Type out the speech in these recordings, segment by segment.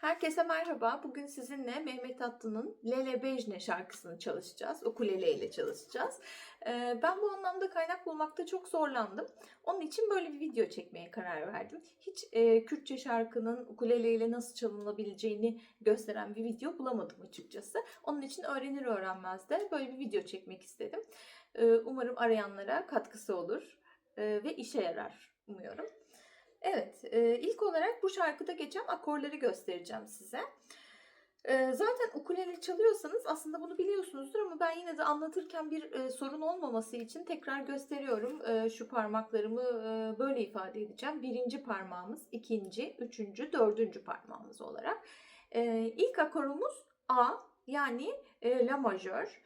Herkese merhaba. Bugün sizinle Mehmet Tatlı'nın Lele Bejne şarkısını çalışacağız. Ukulele ile çalışacağız. Ee, Ben bu anlamda kaynak bulmakta çok zorlandım. Onun için böyle bir video çekmeye karar verdim. Hiç e, Kürtçe şarkının ukulele ile nasıl çalınabileceğini gösteren bir video bulamadım açıkçası. Onun için öğrenir öğrenmez de böyle bir video çekmek istedim. Ee, Umarım arayanlara katkısı olur e, ve işe yarar umuyorum. Evet, e, ilk olarak bu şarkıda geçen akorları göstereceğim size. E, zaten ukulele çalıyorsanız aslında bunu biliyorsunuzdur ama ben yine de anlatırken bir e, sorun olmaması için tekrar gösteriyorum. E, şu parmaklarımı e, böyle ifade edeceğim. Birinci parmağımız, ikinci, üçüncü, dördüncü parmağımız olarak. E, ilk akorumuz A yani e, La majör.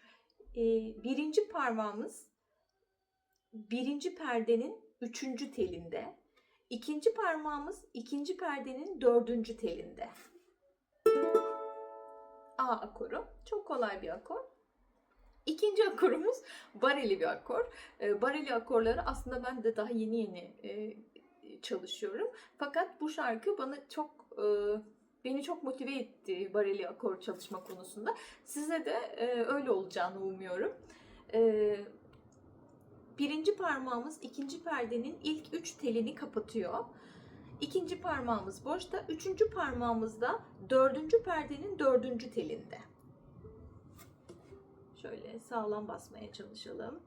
E, birinci parmağımız birinci perdenin üçüncü telinde. İkinci parmağımız ikinci perdenin dördüncü telinde. A akoru. Çok kolay bir akor. İkinci akorumuz bareli bir akor. E, bareli akorları aslında ben de daha yeni yeni e, çalışıyorum. Fakat bu şarkı bana çok e, beni çok motive etti bareli akor çalışma konusunda. Size de e, öyle olacağını umuyorum. Birinci parmağımız ikinci perdenin ilk üç telini kapatıyor. İkinci parmağımız boşta. Üçüncü parmağımız da dördüncü perdenin dördüncü telinde. Şöyle sağlam basmaya çalışalım.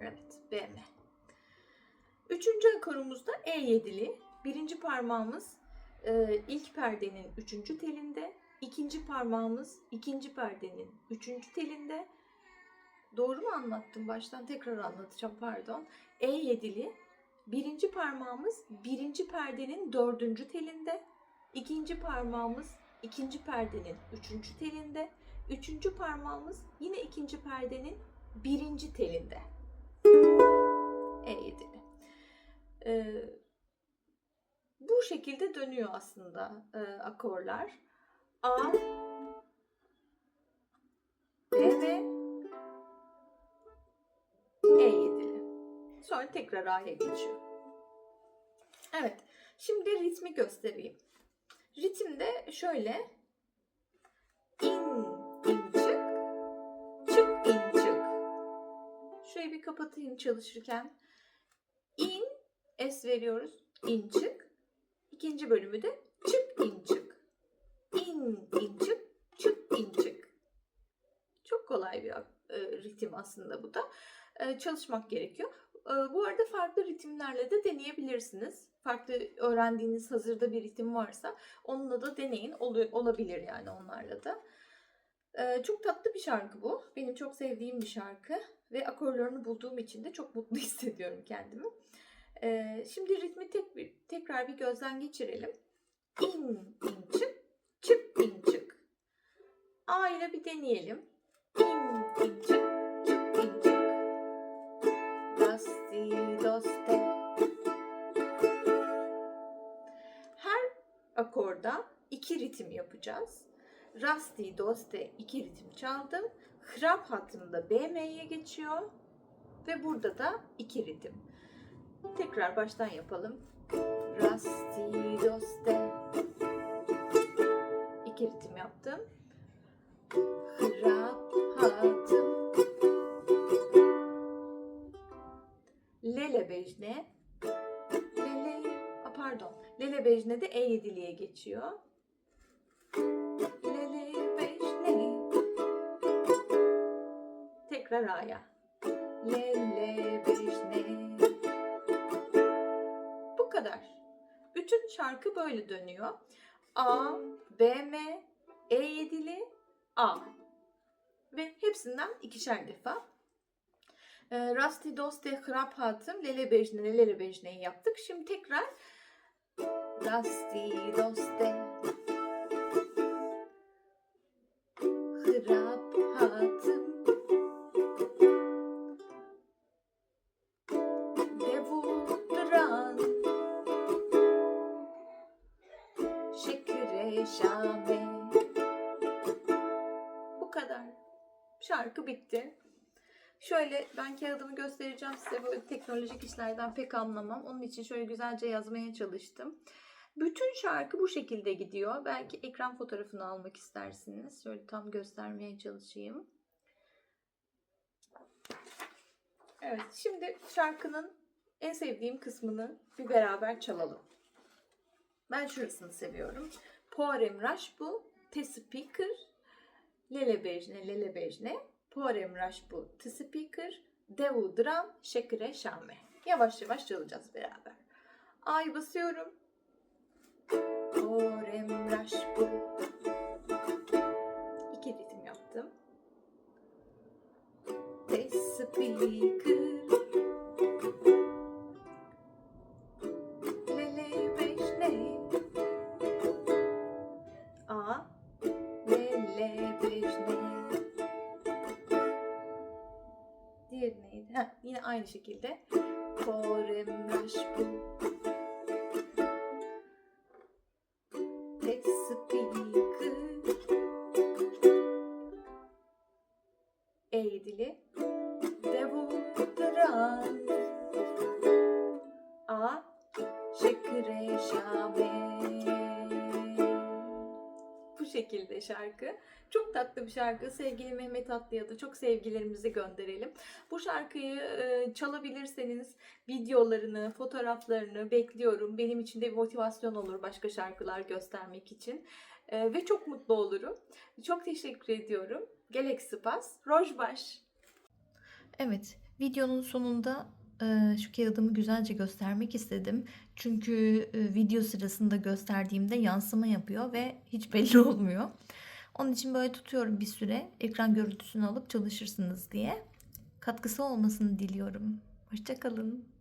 Evet, BM. Üçüncü akorumuz da E7'li. Birinci parmağımız e, ilk perdenin üçüncü telinde. İkinci parmağımız ikinci perdenin üçüncü telinde. Doğru mu anlattım? Baştan tekrar anlatacağım pardon. E7'li. Birinci parmağımız birinci perdenin dördüncü telinde. İkinci parmağımız ikinci perdenin üçüncü telinde. Üçüncü parmağımız yine ikinci perdenin birinci telinde. E7'li. Ee, bu şekilde dönüyor aslında e, akorlar. A, B ve Sonra tekrar A'ya geçiyor. Evet. Şimdi ritmi göstereyim. Ritim de şöyle. İn, in, çık. Çık, in, çık. Şurayı bir kapatayım çalışırken. İn, es veriyoruz. İn, çık. İkinci bölümü de çık, in, çık. İn, in, çık. Çık, in, çık. Çok kolay bir e, ritim aslında bu da. E, çalışmak gerekiyor. E, bu arada farklı ritimlerle de deneyebilirsiniz. Farklı öğrendiğiniz hazırda bir ritim varsa onunla da deneyin. Ol- olabilir yani onlarla da. E, çok tatlı bir şarkı bu. Benim çok sevdiğim bir şarkı. Ve akorlarını bulduğum için de çok mutlu hissediyorum kendimi. E, şimdi ritmi tek bir, tekrar bir gözden geçirelim. İn, in, çık, çık, in, çık. A ile bir deneyelim. İn, in, çık, akorda iki ritim yapacağız. Rasti, doste iki ritim çaldım. Hrap hattında BM'ye geçiyor. Ve burada da iki ritim. Tekrar baştan yapalım. Rasti, doste. İki ritim yaptım. Hrap hattım. Lele Bejne. Pardon. Lele Bejne de E7'liye geçiyor. Lele Bejne. Tekrar A'ya. Lele Bejne. Bu kadar. Bütün şarkı böyle dönüyor. A, B, M, E7'li, A. Ve hepsinden ikişer defa. E, Rasti Doste Hrap Hatım Lele Bejne Lele Bejne'yi yaptık. Şimdi tekrar Rasti Doste Hrap Hatım Devulduran Şekere Şame Bu kadar. Şarkı bitti. Şöyle ben kağıdımı göstereceğim size. Böyle teknolojik işlerden pek anlamam. Onun için şöyle güzelce yazmaya çalıştım. Bütün şarkı bu şekilde gidiyor. Belki ekran fotoğrafını almak istersiniz. Şöyle tam göstermeye çalışayım. Evet, şimdi şarkının en sevdiğim kısmını bir beraber çalalım. Ben şurasını seviyorum. Poem Rush bu. Te speaker. Lele bejne, lele bejne. Poem Rush bu. Te speaker. Devu dram, şekere şame. Yavaş yavaş çalacağız beraber. Ay basıyorum. Poem Rush bu. İki ritim yaptım. Te Ha, yine aynı şekilde. Forem rush bu. Te Şekilde şarkı. Çok tatlı bir şarkı. Sevgili Mehmet Atlı'ya da çok sevgilerimizi gönderelim. Bu şarkıyı e, çalabilirseniz videolarını, fotoğraflarını bekliyorum. Benim için de bir motivasyon olur başka şarkılar göstermek için. E, ve çok mutlu olurum. Çok teşekkür ediyorum. Gelek Spas, Rojbaş. Evet, videonun sonunda şu kağıdımı güzelce göstermek istedim. Çünkü video sırasında gösterdiğimde yansıma yapıyor ve hiç belli olmuyor. Onun için böyle tutuyorum bir süre. Ekran görüntüsünü alıp çalışırsınız diye. Katkısı olmasını diliyorum. Hoşçakalın.